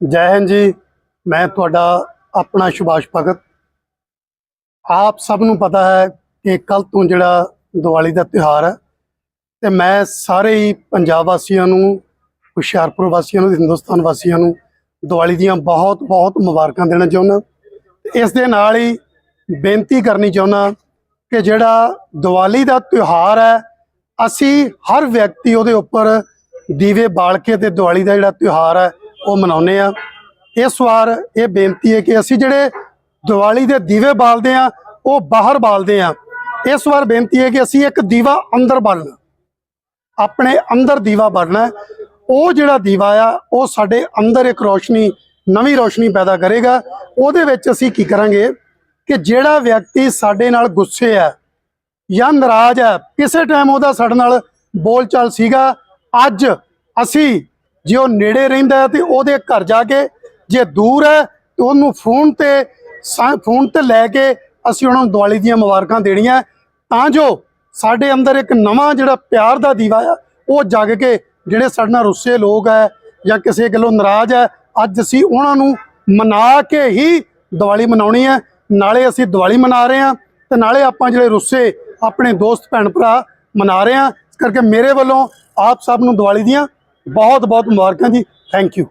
ਜੈ ਹਿੰਦ ਜੀ, ਮੈਂ ਤੁਹਾਡਾ ਆਪਣਾ ਸੁਭਾਸ਼ ਭਗਤ। ਆਪ ਸਭ ਨੂੰ ਪਤਾ ਹੈ ਕਿ ਕੱਲ ਤੋਂ ਜਿਹੜਾ ਦੀਵਾਲੀ ਦਾ ਤਿਉਹਾਰ ਹੈ, ਤੇ ਮੈਂ ਸਾਰੇ ਹੀ ਪੰਜਾਬ ਵਾਸੀਆਂ ਨੂੰ, ਹੁਸ਼ਿਆਰਪੁਰ ਵਾਸੀਆਂ ਨੂੰ, ਹਿੰਦੁਸਤਾਨ ਵਾਸੀਆਂ ਨੂੰ ਦੀਵਾਲੀ ਦੀਆਂ ਬਹੁਤ ਬਹੁਤ ਮੁਬਾਰਕਾਂ ਦੇਣਾ ਚਾਹੁੰਦਾ। ਤੇ ਇਸ ਦੇ ਨਾਲ ਹੀ ਬੇਨਤੀ ਕਰਨੀ ਚਾਹੁੰਦਾ ਕਿ ਜਿਹੜਾ ਦੀਵਾਲੀ ਦਾ ਤਿਉਹਾਰ ਹੈ, ਅਸੀਂ ਹਰ ਵਿਅਕਤੀ ਉਹਦੇ ਉੱਪਰ ਦੀਵੇ ਬਾਲ ਕੇ ਤੇ ਦੀਵਾਲੀ ਦਾ ਜਿਹੜਾ ਤਿਉਹਾਰ ਹੈ ਉਹ ਮਨਾਉਂਦੇ ਆ। ਇਸ ਵਾਰ ਇਹ ਬੇਨਤੀ ਹੈ ਕਿ ਅਸੀਂ ਜਿਹੜੇ ਦੀਵਾਲੀ ਦੇ ਦੀਵੇ ਬਾਲਦੇ ਆ, ਉਹ ਬਾਹਰ ਬਾਲਦੇ ਆ। ਇਸ ਵਾਰ ਬੇਨਤੀ ਹੈ ਕਿ ਅਸੀਂ ਇੱਕ ਦੀਵਾ ਅੰਦਰ ਬਾਲਣਾ। ਆਪਣੇ ਅੰਦਰ ਦੀਵਾ ਬਾਲਣਾ ਉਹ ਜਿਹੜਾ ਦੀਵਾ ਆ, ਉਹ ਸਾਡੇ ਅੰਦਰ ਇੱਕ ਰੋਸ਼ਨੀ, ਨਵੀਂ ਰੋਸ਼ਨੀ ਪੈਦਾ ਕਰੇਗਾ। ਉਹਦੇ ਵਿੱਚ ਅਸੀਂ ਕੀ ਕਰਾਂਗੇ ਕਿ ਜਿਹੜਾ ਵਿਅਕਤੀ ਸਾਡੇ ਨਾਲ ਗੁੱਸੇ ਹੈ ਜਾਂ ਨਾਰਾਜ਼ ਹੈ, ਕਿਸੇ ਟਾਈਮ ਉਹਦਾ ਸਾਡੇ ਨਾਲ ਬੋਲਚਾਲ ਸੀਗਾ, ਅੱਜ ਅਸੀਂ ਜੇ ਉਹ ਨੇੜੇ ਰਹਿੰਦਾ ਹੈ ਤੇ ਉਹਦੇ ਘਰ ਜਾ ਕੇ ਜੇ ਦੂਰ ਹੈ ਤੇ ਉਹਨੂੰ ਫੋਨ ਤੇ ਸਾ- ਫੋਨ ਤੇ ਲੈ ਕੇ ਅਸੀਂ ਉਹਨਾਂ ਨੂੰ ਦੀਵਾਲੀ ਦੀਆਂ ਮੁਬਾਰਕਾਂ ਦੇਣੀਆਂ ਤਾਂ ਜੋ ਸਾਡੇ ਅੰਦਰ ਇੱਕ ਨਵਾਂ ਜਿਹੜਾ ਪਿਆਰ ਦਾ ਦੀਵਾ ਆ, ਉਹ ਜਗ ਕੇ ਜਿਹੜੇ ਸਾਡੇ ਨਾਲ ਰੁੱਸੇ ਲੋਕ ਹੈ ਜਾਂ ਕਿਸੇ ਗੱਲੋਂ ਨਾਰਾਜ਼ ਹੈ, ਅੱਜ ਅਸੀਂ ਉਹਨਾਂ ਨੂੰ ਮਨਾ ਕੇ ਹੀ ਦੀਵਾਲੀ ਮਨਾਉਣੀ ਹੈ। ਨਾਲੇ ਅਸੀਂ ਦੀਵਾਲੀ ਮਨਾ ਰਹੇ ਹਾਂ ਤੇ ਨਾਲੇ ਆਪਾਂ ਜਿਹੜੇ ਰੁੱਸੇ ਆਪਣੇ ਦੋਸਤ, ਭੈਣ ਭਰਾ ਮਨਾ ਰਹੇ ਹਾਂ। ਇਸ ਕਰਕੇ ਮੇਰੇ ਵੱਲੋਂ ਆਪ ਸਭ ਨੂੰ ਦੀਵਾਲੀ ਦੀਆਂ ਬਹੁਤ ਬਹੁਤ ਮੁਬਾਰਕਾਂ ਜੀ। Thank you